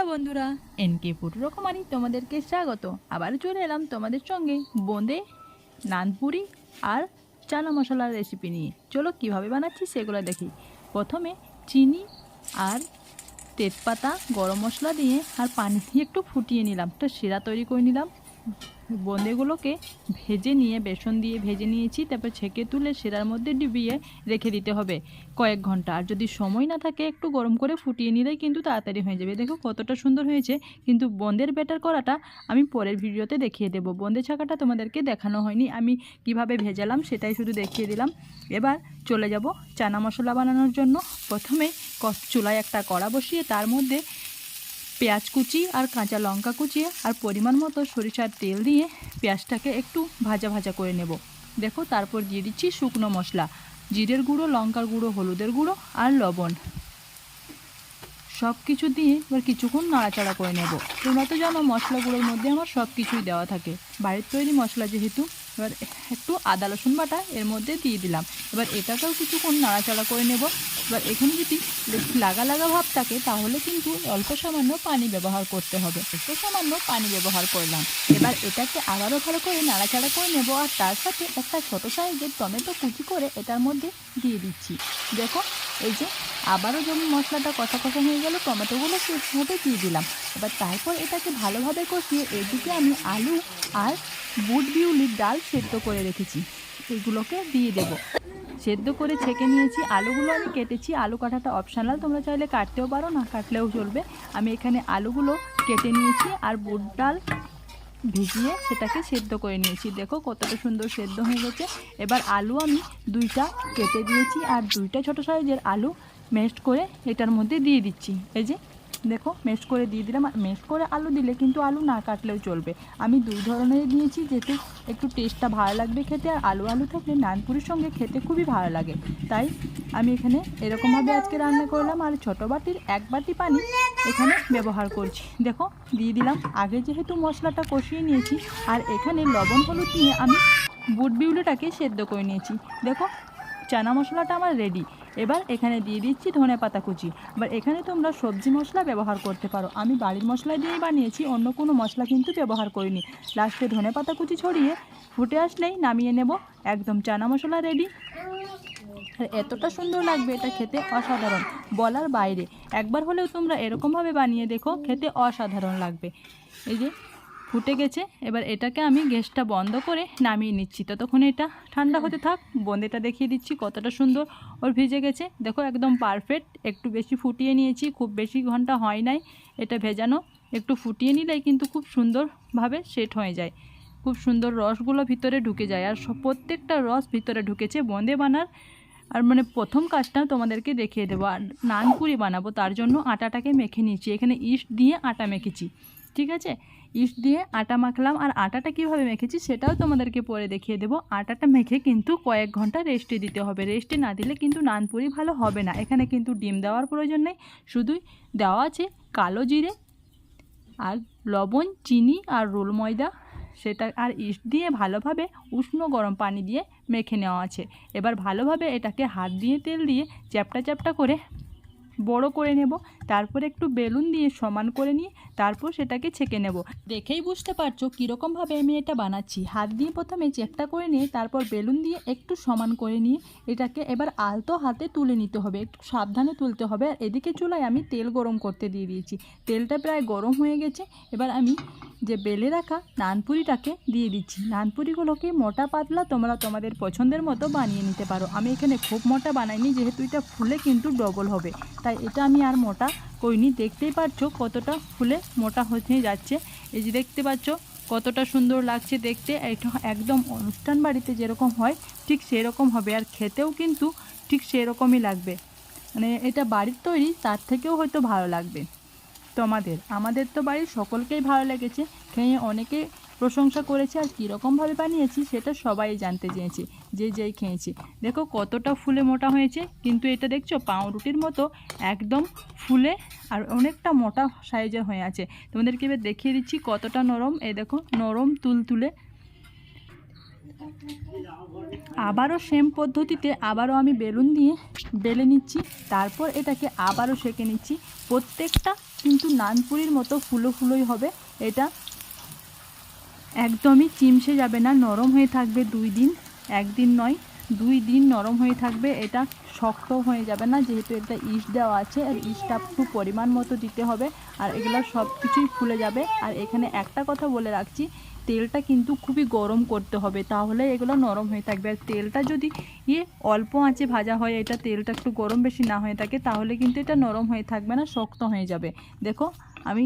নমস্কার বন্ধুরা, এনকে কে রকমারি তোমাদেরকে স্বাগত। আবার চলে এলাম তোমাদের সঙ্গে বোঁদে, নানপুরি আর চানা মশলার রেসিপি নিয়ে। চলো কীভাবে বানাচ্ছি সেগুলো দেখি। প্রথমে চিনি আর তেজপাতা, গরম মশলা দিয়ে আর পানি দিয়ে একটু ফুটিয়ে নিলাম। তো শিরা তৈরি করে নিলাম। বোঁদেগুলোকে ভেজে নিয়ে, বেসন দিয়ে ভেজে নিয়েছি, তারপর ছেঁকে তুলে শিরার মধ্যে ডুবিয়ে রেখে দিতে হবে কয়েক ঘণ্টা। আর যদি সময় না থাকে, একটু গরম করে ফুটিয়ে নিলেই কিন্তু তাড়াতাড়ি হয়ে যাবে। দেখো কতটা সুন্দর হয়েছে। কিন্তু বোঁদের ব্যাটার করাটা আমি পরের ভিডিওতে দেখিয়ে দেবো। বোঁদে ছাকাটা তোমাদেরকে দেখানো হয়নি। আমি কীভাবে ভেজালাম সেটাই শুধু দেখিয়ে দিলাম। এবার চলে যাব চানা মশলা বানানোর জন্য। প্রথমে চুলায় একটা কড়া বসিয়ে তার মধ্যে পেঁয়াজ কুচি আর কাঁচা লঙ্কা কুচিয়ে আর পরিমাণ মতো সরিষার তেল দিয়ে পেঁয়াজটাকে একটু ভাজা ভাজা করে নেব। দেখো, তারপর দিয়ে দিচ্ছি শুকনো মশলা, জিরের গুঁড়ো, লঙ্কার গুঁড়ো, হলুদের গুঁড়ো আর লবণ। সব কিছু দিয়ে এবার কিছুক্ষণ নাড়াচাড়া করে নেব। তোমরা তো জানো মশলাগুলোর মধ্যে আমার সব কিছুই দেওয়া থাকে। বাড়ির তৈরি মশলা যেহেতু, এবার একটু আদা রসুন বাটা এর মধ্যে দিয়ে দিলাম। এবার এটাকেও কিছুক্ষণ নাড়াচাড়া করে নেব। এবার এখানে যদি লাগা লাগা ভাব থাকে, তাহলে কিন্তু অল্প সামান্য পানি ব্যবহার করতে হবে। অল্প সামান্য পানি ব্যবহার করলাম। এবার এটাকে আবারও ভালো করে নাড়াচাড়া করে নেব, আর তার সাথে একটা ছোটো সাইজের টমেটো কুচি করে এটার মধ্যে দিয়ে দিচ্ছি। দেখো, এই যে আবারও যখন মশলাটা কষা কষা হয়ে গেল, টমেটোগুলো মধ্যে দিয়ে দিলাম। এবার তারপর এটাকে ভালোভাবে কষিয়ে এদিকে আমি আলু আর বুট বিউলির ডাল সেদ্ধ করে রেখেছি। এগুলোকে দিয়ে দেবো। সেদ্ধ করে ছেঁকে নিয়েছি। আলুগুলো আমি কেটেছি। আলু কাটাটা অপশনাল তোমরা চাইলে কাটতেও পারো, না কাটলেও চলবে। আমি এখানে আলুগুলো কেটে নিয়েছি আর বুট ডাল ভিজিয়ে সেটাকে সেদ্ধ করে নিয়েছি। দেখো কতটা সুন্দর সেদ্ধ হয়ে গেছে। এবার আলু আমি দুইটা কেটে দিয়েছি আর দুইটা ছোট সাইজের আলু মেস্ট করে এটার মধ্যে দিয়ে দিচ্ছি। এই যে দেখো মেস্ট করে দিয়ে দিলাম। আর মেস্ট করে আলু দিলে কিন্তু আলু না কাটলেও চলবে। আমি দুই ধরনের দিয়েছি যেতে একটু টেস্টটা ভালো লাগবে খেতে, আর আলু আলু থাকলে নানপুরির সঙ্গে খেতে খুবই ভালো লাগে। তাই আমি এখানে এরকমভাবে আজকে রান্না করলাম। আর ছোটো বাটির এক বাটি পানি এখানে ব্যবহার করছি। দেখো, দিয়ে দিলাম। আগে যেহেতু মশলাটা কষিয়ে নিয়েছি, আর এখানে লবণ, হলুদ দিয়ে আমি বুট বিউলিটাকে সেদ্ধ করে নিয়েছি। দেখো, চানা মশলাটা আমার রেডি এবার এখানে দিয়ে দিচ্ছি ধনে পাতা কুচি। এবার এখানে তোমরা সবজি মশলা ব্যবহার করতে পারো। আমি বাড়ির মশলা দিয়েই বানিয়েছি, অন্য কোনো মশলা কিন্তু ব্যবহার করিনি। লাস্টে ধনে পাতা কুচি ছড়িয়ে ফুটে আসলেই নামিয়ে নেব। একদম চানা মশলা রেডি আর এতটা সুন্দর লাগবে এটা খেতে, অসাধারণ। বলার বাইরে। একবার হলেও তোমরা এরকমভাবে বানিয়ে দেখো, খেতে অসাধারণ লাগবে। এই যে ফুটে গেছে। এবার এটাকে আমি গ্যাসটা বন্ধ করে নামিয়ে নিচ্ছি। ততক্ষণ এটা ঠান্ডা হতে থাক। বোঁদেটা দেখিয়ে দিচ্ছি কতটা সুন্দর ওর ভিজে গেছে। দেখো একদম পারফেক্ট একটু বেশি ফুটিয়ে নিয়েছি। খুব বেশি ঘণ্টা হয় নাই এটা ভেজানো। একটু ফুটিয়ে নিলেই কিন্তু খুব সুন্দরভাবে সেট হয়ে যায়। খুব সুন্দর রসগুলো ভিতরে ঢুকে যায়। আর প্রত্যেকটা রস ভিতরে ঢুকেছে বোঁদে বানার। আর মানে প্রথম কাজটা তোমাদেরকে দেখিয়ে দেবো। আর নানপুরি বানাবো। তার জন্য আটাটাকে মেখে নিয়েছি এখানে ইস্ট দিয়ে আটা মেখেছি। ঠিক আছে? ইস্ট দিয়ে আটা মাখলাম। আর আটাটা কীভাবে মেখেছি সেটাও তোমাদেরকে পরে দেখিয়ে দেবো। আটাটা মেখে কিন্তু কয়েক ঘণ্টা রেস্টে দিতে হবে। রেস্টে না দিলে কিন্তু নানপুরি ভালো হবে না। এখানে কিন্তু ডিম দেওয়ার প্রয়োজন নেই। শুধুই দেওয়া আছে কালো জিরে আর লবণ, চিনি আর রোল ময়দা। সেটা আর ইস্ট দিয়ে ভালোভাবে উষ্ণ গরম পানি দিয়ে মেখে নেওয়া আছে। এবার ভালোভাবে এটাকে হাত দিয়ে তেল দিয়ে চ্যাপটা চ্যাপটা করে বড় করে নেব। তারপর একটু বেলুন দিয়ে সমান করে নিয়ে তারপর সেটাকে ছেঁকে নেব। দেখেই বুঝতে পারছ কীরকমভাবে আমি এটা বানাচ্ছি। হাত দিয়ে প্রথমে চ্যাপটা করে নিয়ে তারপর বেলুন দিয়ে একটু সমান করে নিয়ে এটাকে এবার আলতো হাতে তুলে নিতে হবে। একটু সাবধানে তুলতে হবে। আর এদিকে চুলায় আমি তেল গরম করতে দিয়ে দিয়েছি। তেলটা প্রায় গরম হয়ে গেছে। এবার আমি যে বেলে রাখা নানপুরিটাকে দিয়ে দিচ্ছি। নানপুরিগুলোকে মোটা পাতলা তোমরা তোমাদের পছন্দের মতো বানিয়ে নিতে পারো। আমি এখানে খুব মোটা বানাইনি, যেহেতু এটা ফুলে কিন্তু ডবল হবে। তাই এটা আমি আর মোটা করিনি দেখতেই পাচ্ছ কতটা ফুলে মোটা হয়ে যাচ্ছে। এই যে দেখতে পাচ্ছ কতটা সুন্দর লাগছে দেখতে একদম অনুষ্ঠান বাড়িতে যেরকম হয়, ঠিক সেরকম হবে। আর খেতেও কিন্তু ঠিক সেরকমই লাগবে। মানে এটা বাড়ির তৈরি, তার থেকেও হয়তো ভালো লাগবে। তোমাদের। আমাদের তো বাড়ির সকলকেই ভালো লেগেছে, খেয়ে অনেকে প্রশংসা করেছে আর কীরকমভাবে বানিয়েছি সেটা সবাই জানতে চেয়েছে, যে যেই খেয়েছে। দেখো কতটা ফুলে মোটা হয়েছে, কিন্তু এটা দেখছ পাউরুটির মতো একদম ফুলে আর অনেকটা মোটা সাইজের হয়ে আছে। তোমাদেরকে এবার দেখিয়ে দিচ্ছি কতটা নরম এ দেখো নরম তুলতুলে আবারও সেম পদ্ধতিতে আবারও আমি বেলুন দিয়ে বেলে নিচ্ছি, তারপর এটাকে আবারও সেঁকে নিচ্ছি। প্রত্যেকটা কিন্তু নানপুরির মতো ফুলো ফুলোই হবে। এটা একদমই চিমসে যাবে না, নরম হয়ে থাকবে দুই দিন, একদিন নয়। দুই দিন নরম হয়ে থাকবে, এটা শক্ত হয়ে যাবে না, যেহেতু এটা ইস্ট দেওয়া আছে, আর ইস্টটা একটু পরিমাণ মতো দিতে হবে, আর এগুলো সব কিছুই ফুলে যাবে। আর এখানে একটা কথা বলে রাখছি, তেলটা কিন্তু খুবই গরম করতে হবে, তাহলে এগুলো নরম হয়ে থাকবে। আর তেলটা যদি ইয়ে অল্প আঁচে ভাজা হয়, এটা তেলটা একটু গরম বেশি না হয়ে থাকে, তাহলে কিন্তু এটা নরম হয়ে থাকবে না, শক্ত হয়ে যাবে। দেখো, আমি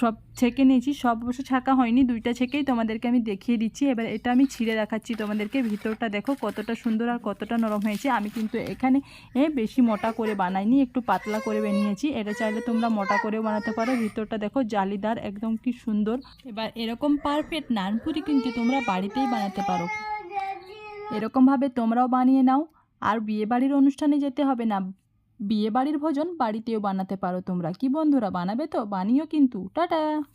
সব ছেঁকে নিয়েছি, সব অবশ্য ছাঁকা হয়নি, দুইটা ছেঁকেই তোমাদেরকে আমি দেখিয়ে দিচ্ছি। এবার এটা আমি ছিঁড়ে দেখাচ্ছি তোমাদেরকে, ভিতরটা দেখো কতটা সুন্দর আর কতটা নরম হয়েছে। আমি কিন্তু এখানে এ বেশি মোটা করে বানাইনি, একটু পাতলা করে বানিয়েছি। এটা চাইলে তোমরা মোটা করেও বানাতে পারো। ভিতরটা দেখো জালিদার, একদম কি সুন্দর। এবার এরকম পারফেক্ট নানপুরি কিন্তু তোমরা বাড়িতেই বানাতে পারো। এরকমভাবে তোমরাও বানিয়ে নাও। আর বিয়েবাড়ির অনুষ্ঠানে যেতে হবে না। বিয়ে বাড়ির ভোজন বাড়িতেও বানাতে পারো তোমরা। কি বন্ধুরা বানাবে তো? বানিও কিন্তু। টাটা!